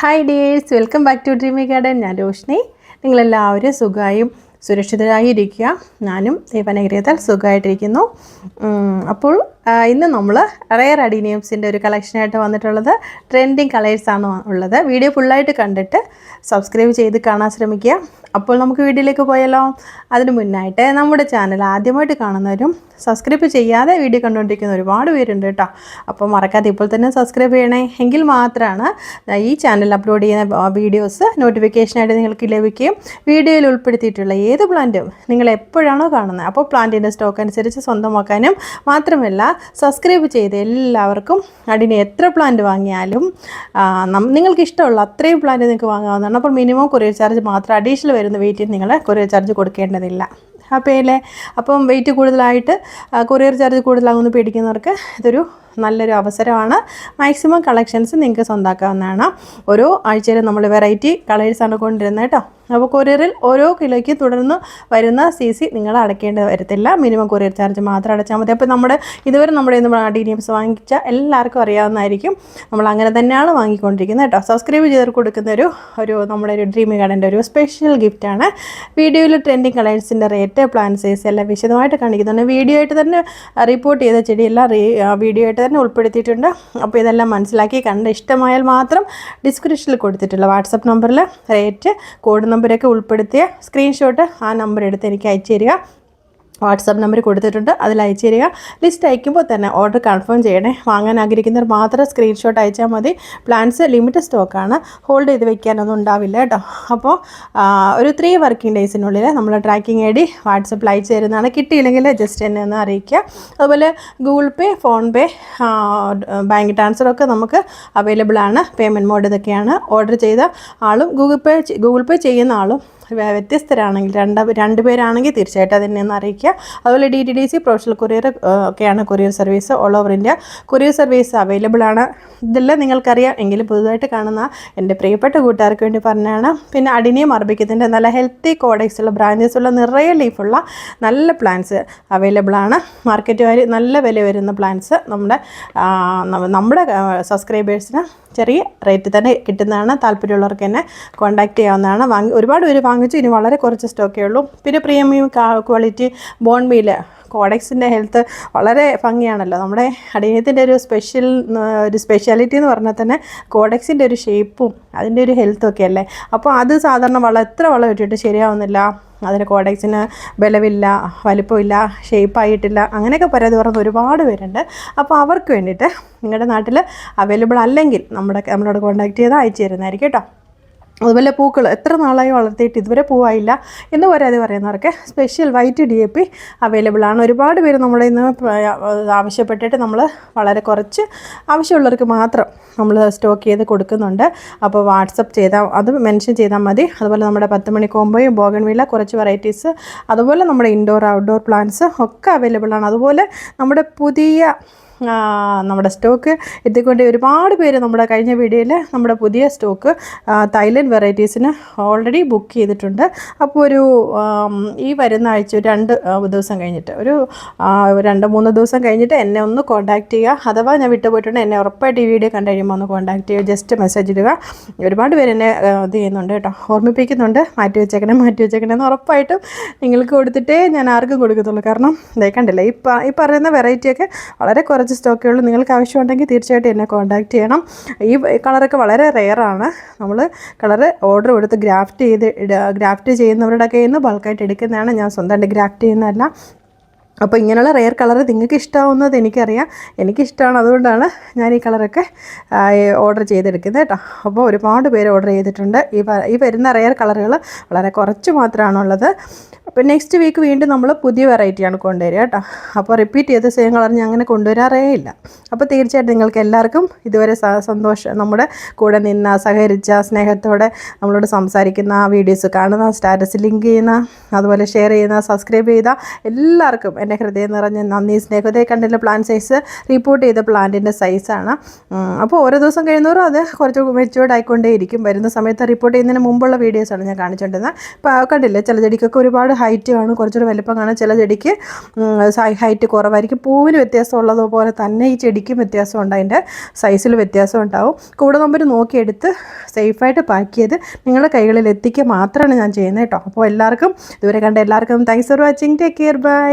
Hi dears welcome back to dreamy garden ഞാൻ രോഷ്നി. നിങ്ങളെല്ലാവരും സുഖമായും സുരക്ഷിതരായി ഇരിക്കുക ഞാനും ദൈവനഗരീയത്താൽ സുഖമായിട്ടിരിക്കുന്നു. അപ്പോൾ ഇന്ന് നമ്മൾ റെയർ അഡീനിയംസിന്റെ ഒരു കളക്ഷനായിട്ട് വന്നിട്ടുള്ളത് ട്രെൻഡിങ് കളേഴ്സാണ് ഉള്ളത്. വീഡിയോ ഫുള്ളായിട്ട് കണ്ടിട്ട് സബ്സ്ക്രൈബ് ചെയ്ത് കാണാൻ ശ്രമിക്കുക. അപ്പോൾ നമുക്ക് വീഡിയോയിലേക്ക് പോയാലോ? അതിന് മുന്നായിട്ട് നമ്മുടെ ചാനൽ ആദ്യമായിട്ട് കാണുന്നവരും സബ്സ്ക്രൈബ് ചെയ്യാതെ വീഡിയോ കണ്ടുകൊണ്ടിരിക്കുന്ന ഒരുപാട് പേരുണ്ട് കേട്ടോ. അപ്പോൾ മറക്കാതെ ഇപ്പോൾ തന്നെ സബ്സ്ക്രൈബ് ചെയ്യണേ. എങ്കിൽ മാത്രമാണ് ഈ ചാനൽ അപ്ലോഡ് ചെയ്യുന്ന വീഡിയോസ് നോട്ടിഫിക്കേഷനായിട്ട് നിങ്ങൾക്ക് ലഭിക്കുകയും വീഡിയോയിൽ ഉൾപ്പെടുത്തിയിട്ടുള്ള ഏത് പ്ലാന്റും നിങ്ങൾ എപ്പോഴാണോ കാണുന്നത്. അപ്പോൾ പ്ലാന്റിന്റെ സ്റ്റോക്ക് അനുസരിച്ച് സ്വന്തമാക്കാനും മാത്രമല്ല സബ്സ്ക്രൈബ് ചെയ്ത് എല്ലാവർക്കും അടിന് എത്ര പ്ലാന്റ് വാങ്ങിയാലും നിങ്ങൾക്ക് ഇഷ്ടമുള്ള അത്രയും പ്ലാന്റ് നിങ്ങൾക്ക് വാങ്ങാവുന്നതാണ്. അപ്പോൾ മിനിമം കൊറിയർ ചാർജ് മാത്രം അഡീഷണൽ വരുന്ന വെയിറ്റിൽ നിങ്ങൾ കൊറിയർ ചാർജ് കൊടുക്കേണ്ടതില്ല. അപ്പോൾ അല്ലേ? അപ്പം വെയിറ്റ് കൂടുതലായിട്ട് കൊറിയർ ചാർജ് കൂടുതലാകുമെന്ന് പേടിക്കുന്നവർക്ക് ഇതൊരു നല്ലൊരു അവസരമാണ്. മാക്സിമം കളക്ഷൻസ് നിങ്ങൾക്ക് സ്വന്തമാക്കാവുന്നതാണ് ഓരോ ആഴ്ചയിലും നമ്മൾ വെറൈറ്റി കളേഴ്സാണ് കൊണ്ടുവരുന്നത് കേട്ടോ. അപ്പോൾ കൊറിയറിൽ ഓരോ കിലോയ്ക്ക് തുടർന്ന് വരുന്ന സി സി നിങ്ങൾ അടയ്ക്കേണ്ടി വരത്തില്ല. മിനിമം കൊറിയർ ചാർജ് മാത്രം അടച്ചാൽ മതി. അപ്പോൾ നമ്മുടെ ഇതുവരെ നമ്മുടെ ഇന്ന് ഡീനിയംസ് വാങ്ങിച്ച എല്ലാവർക്കും അറിയാവുന്നതായിരിക്കും. നമ്മൾ അങ്ങനെ തന്നെയാണ് വാങ്ങിക്കൊണ്ടിരിക്കുന്നത് കേട്ടോ. സബ്സ്ക്രൈബ് ചെയ്ത് കൊടുക്കുന്ന ഒരു ഒരു നമ്മുടെ ഒരു ഡ്രീം ഗാർഡന്റെ ഒരു സ്പെഷ്യൽ ഗിഫ്റ്റാണ് വീഡിയോയിൽ ട്രെൻഡിങ് കളേഴ്സിന്റെ റേറ്റ് പ്ലാൻ സൈസ് എല്ലാം വിശദമായിട്ട് കാണിക്കുന്നുണ്ട്. വീഡിയോ ആയിട്ട് തന്നെ റിപ്പോർട്ട് ചെയ്ത ചെടിയെല്ലാം വീഡിയോ ആയിട്ട് തന്നെ ഉൾപ്പെടുത്തിയിട്ടുണ്ട്. അപ്പോൾ ഇതെല്ലാം മനസ്സിലാക്കി കണ്ട് ഇഷ്ടമായാൽ മാത്രം ഡിസ്ക്രിപ്ഷനിൽ കൊടുത്തിട്ടുള്ള വാട്സപ്പ് നമ്പറിൽ റേറ്റ് കോഡ് നമ്പരൊക്കെ ഉൾപ്പെടുത്തിയ സ്ക്രീൻഷോട്ട് ആ നമ്പർ എടുത്ത് എനിക്ക് അയച്ചു തരിക. വാട്സാപ്പ് നമ്പർ കൊടുത്തിട്ടുണ്ട്. അതിൽ അയച്ചു തരിക ലിസ്റ്റ് അയക്കുമ്പോൾ തന്നെ ഓർഡർ കൺഫേം ചെയ്യണേ. വാങ്ങാൻ ആഗ്രഹിക്കുന്നവർ മാത്രം സ്ക്രീൻഷോട്ട് അയച്ചാൽ മതി. പ്ലാൻസ് ലിമിറ്റഡ് സ്റ്റോക്കാണ് ഹോൾഡ് ചെയ്ത് വെക്കാനൊന്നും ഉണ്ടാവില്ല കേട്ടോ. അപ്പോൾ ഒരു ത്രീ വർക്കിംഗ് ഡേയ്സിനുള്ളിൽ നമ്മൾ ട്രാക്കിംഗ് ഐ ഡി വാട്സപ്പിൽ അയച്ചു തരുന്നതാണ്. കിട്ടിയില്ലെങ്കിൽ ജസ്റ്റ് എന്നെ ഒന്ന് അറിയിക്കുക. അതുപോലെ ഗൂഗിൾ പേ ഫോൺ പേ ബാങ്ക് ട്രാൻസ്ഫറൊക്കെ നമുക്ക് അവൈലബിൾ ആണ്. പേയ്മെന്റ് മോഡ് ഇതൊക്കെയാണ്. ഓർഡർ ചെയ്ത ആളും ഗൂഗിൾ പേ ഗൂഗിൾ പേ ചെയ്യുന്ന ആളും വ്യത്യസ്തരാണെങ്കിൽ രണ്ട് രണ്ട് പേരാണെങ്കിൽ തീർച്ചയായിട്ടും അതിനെ ഒന്ന് അറിയിക്കുക. അതുപോലെ D T D C professional courier ഒക്കെയാണ് courier service all over India courier service available ആണ്. ഇതെല്ലാം നിങ്ങൾക്കറിയാം. എങ്കിലും പുതുതായിട്ട് കാണുന്ന എന്റെ പ്രിയപ്പെട്ട കൂട്ടുകാർക്ക് വേണ്ടി പറഞ്ഞാണ്. പിന്നെ അടിനിയും അർപ്പിക്കത്തിന്റെ നല്ല ഹെൽത്തി കോഡക്സ് ഉള്ള ബ്രാഞ്ചസ് ഉള്ള നിറയെ ലീഫുള്ള നല്ല പ്ലാന്റ്സ് അവൈലബിൾ ആണ്. മാർക്കറ്റ് വാല്യൂ നല്ല വില വരുന്ന പ്ലാന്റ്സ് നമ്മുടെ നമ്മുടെ സബ്സ്ക്രൈബേഴ്സിന് ചെറിയ റേറ്റ് തന്നെ കിട്ടുന്നതാണ്. താല്പര്യമുള്ളവർക്ക് തന്നെ കോൺടാക്റ്റ് ചെയ്യാവുന്നതാണ്. വാങ്ങി ഒരുപാട് പേര് വാങ്ങിച്ചു. ഇനി വളരെ കുറച്ച് സ്റ്റോക്കേ ഉള്ളൂ. പിന്നെ പ്രീമിയം ക്വാളിറ്റി ബോൺമീൽ കോഡക്സിന്റെ ഹെൽത്ത് വളരെ ഭംഗിയാണല്ലോ. നമ്മുടെ അടിയത്തിന്റെ ഒരു സ്പെഷ്യൽ ഒരു സ്പെഷ്യാലിറ്റി എന്ന് പറഞ്ഞാൽ തന്നെ കോഡക്സിന്റെ ഒരു ഷേപ്പും അതിന്റെ ഒരു ഹെൽത്തും ഒക്കെ അല്ലേ? അപ്പോൾ അത് സാധാരണ വളം എത്ര വളം ഇട്ടിട്ട് ശരിയാവുന്നില്ല. അതിന് കോഡക്സിന് ബലമില്ല വലിപ്പമില്ല ഷേപ്പായിട്ടില്ല അങ്ങനെയൊക്കെ പരാതി പറഞ്ഞ ഒരുപാട് പേരുണ്ട്. അപ്പോൾ അവർക്ക് വേണ്ടിയിട്ട് നിങ്ങളുടെ നാട്ടിൽ അവൈലബിൾ അല്ലെങ്കിൽ നമ്മുടെ നമ്മളോട് കോൺടാക്ട് ചെയ്ത് അയച്ചു തരുന്നതായിരിക്കും കേട്ടോ. അതുപോലെ പൂക്കൾ എത്ര നാളായി വളർത്തിയിട്ട് ഇതുവരെ പൂവായില്ല എന്ന് പരാതി പറയുന്നവർക്ക് special white D A P available ആണ്. ഒരുപാട് പേര് നമ്മളെ ഇന്ന് ആവശ്യപ്പെട്ടിട്ട് നമ്മൾ വളരെ കുറച്ച് ആവശ്യമുള്ളവർക്ക് മാത്രം നമ്മൾ സ്റ്റോക്ക് ചെയ്ത് കൊടുക്കുന്നുണ്ട്. അപ്പോൾ വാട്സപ്പ് ചെയ്താൽ അത് മെൻഷൻ ചെയ്താൽ മതി. അതുപോലെ നമ്മുടെ പത്ത് മണി കോമ്പോയും ബോഗൺവില്ല കുറച്ച് വെറൈറ്റീസ് അതുപോലെ നമ്മുടെ ഇൻഡോർ ഔട്ട്ഡോർ പ്ലാന്റ്സ് ഒക്കെ അവൈലബിൾ ആണ്. അതുപോലെ നമ്മുടെ പുതിയ നമ്മുടെ സ്റ്റോക്ക് എത്തിക്കൊണ്ട് ഒരുപാട് പേര് നമ്മുടെ കഴിഞ്ഞ വീഡിയോയിൽ നമ്മുടെ പുതിയ സ്റ്റോക്ക് തൈലൻഡ് വെറൈറ്റീസിന് ഓൾറെഡി ബുക്ക് ചെയ്തിട്ടുണ്ട്. അപ്പോൾ ഒരു ഈ വരുന്ന ആഴ്ച ഒരു രണ്ട് ദിവസം കഴിഞ്ഞിട്ട് ഒരു രണ്ട് മൂന്ന് ദിവസം കഴിഞ്ഞിട്ട് എന്നെ ഒന്ന് കോൺടാക്റ്റ് ചെയ്യുക. അഥവാ ഞാൻ വിട്ടുപോയിട്ടുണ്ട് എന്നെ ഉറപ്പായിട്ട് ഈ വീഡിയോ കണ്ടു കഴിയുമ്പോൾ ഒന്ന് കോൺടാക്റ്റ് ചെയ്യുക. ജസ്റ്റ് മെസ്സേജ് ഇടുക. ഒരുപാട് പേര് എന്നെ ഇത് ചെയ്യുന്നുണ്ട് കേട്ടോ. ഓർമ്മിപ്പിക്കുന്നുണ്ട്. മാറ്റി വെച്ചേക്കണേ മാറ്റി വെച്ചേക്കണേ എന്ന് ഉറപ്പായിട്ടും നിങ്ങൾക്ക് കൊടുത്തിട്ടേ ഞാൻ ആർക്കും കൊടുക്കത്തുള്ളൂ. കാരണം ഇതേ കണ്ടില്ല ഈ പറയുന്ന വെറൈറ്റിയൊക്കെ വളരെ കുറച്ച് സ്റ്റോക്കേ ഉള്ളൂ. നിങ്ങൾക്ക് ആവശ്യമുണ്ടെങ്കിൽ തീർച്ചയായിട്ടും എന്നെ കോൺടാക്ട് ചെയ്യണം. ഈ കളറൊക്കെ വളരെ റെയറാണ് നമ്മൾ കളറ് ഓർഡർ കൊടുത്ത് ഗ്രാഫ്റ്റ് ചെയ്ത് ഗ്രാഫ്റ്റ് ചെയ്യുന്നവരുടെ കയ്യിൽ നിന്ന് ബൾക്കായിട്ട് എടുക്കുന്നതാണ് ഞാൻ സ്വന്തമായിട്ട് ഗ്രാഫ്റ്റ് ചെയ്യുന്നതല്ല. അപ്പോൾ ഇങ്ങനെയുള്ള റെയർ കളർ നിങ്ങൾക്ക് ഇഷ്ടമാവുന്നത് എനിക്കറിയാം. എനിക്കിഷ്ടമാണ് അതുകൊണ്ടാണ് ഞാൻ ഈ കളറൊക്കെ ഓർഡർ ചെയ്തെടുക്കുന്നത് കേട്ടോ. അപ്പോൾ ഒരുപാട് പേര് ഓർഡർ ചെയ്തിട്ടുണ്ട്. ഈ ഈ വരുന്ന റെയർ കളറുകൾ വളരെ കുറച്ച് മാത്രമാണുള്ളത്. അപ്പോൾ നെക്സ്റ്റ് വീക്ക് വീണ്ടും നമ്മൾ പുതിയ വെറൈറ്റിയാണ് കൊണ്ടുവരിക കേട്ടോ. അപ്പോൾ റിപ്പീറ്റ് ചെയ്ത സെയിം കളർ ഞാൻ അങ്ങനെ കൊണ്ടുവരാറേ ഇല്ല. അപ്പോൾ തീർച്ചയായിട്ടും നിങ്ങൾക്ക് എല്ലാവർക്കും ഇതുവരെ സന്തോഷം നമ്മുടെ കൂടെ നിന്ന സഹകരിച്ച സ്നേഹത്തോടെ നമ്മളോട് സംസാരിക്കുന്ന വീഡിയോസ് കാണുന്ന സ്റ്റാറ്റസ് ലിങ്ക് ചെയ്യുന്ന അതുപോലെ ഷെയർ ചെയ്യുന്ന സബ്സ്ക്രൈബ് ചെയ്ത എല്ലാവർക്കും എന്റെ ഹൃദയം നിറഞ്ഞ നന്ദി സ്നേഹത്തെ കണ്ടില്ല പ്ലാൻ സൈസ് റിപ്പോർട്ട് ചെയ്ത പ്ലാന്റിന്റെ സൈസാണ് അപ്പോൾ ഓരോ ദിവസം കഴിയുന്നവരും അത് കുറച്ച് മെച്ചുവേർഡ് ആയിക്കൊണ്ടേയിരിക്കും. വരുന്ന സമയത്ത് റിപ്പോർട്ട് ചെയ്യുന്നതിന് മുമ്പുള്ള വീഡിയോസാണ് ഞാൻ കാണിച്ചുകൊണ്ടിരുന്നത് അപ്പോൾ കണ്ടില്ലേ ചില ചെടിക്കൊക്കെ ഒരുപാട് ഹൈറ്റ് കാണും കുറച്ചുകൂടെ വലിപ്പം കാണും. ചില ചെടിക്ക് ഹൈറ്റ് കുറവായിരിക്കും. പൂവിന് വ്യത്യാസം ഉള്ളതുപോലെ തന്നെ ഈ ചെടിക്കും വ്യത്യാസം ഉണ്ട് അതിന്റെ സൈസിൽ വ്യത്യാസം ഉണ്ടാവും. കൂടെ നമ്പർ നോക്കിയെടുത്ത് സേഫായിട്ട് പാക്ക് ചെയ്ത് നിങ്ങളുടെ കൈകളിൽ എത്തിക്കുക മാത്രമാണ് ഞാൻ ചെയ്യുന്നത് കേട്ടോ. അപ്പോൾ എല്ലാവർക്കും ഇതുവരെ കണ്ട എല്ലാവർക്കും thanks for watching take care bye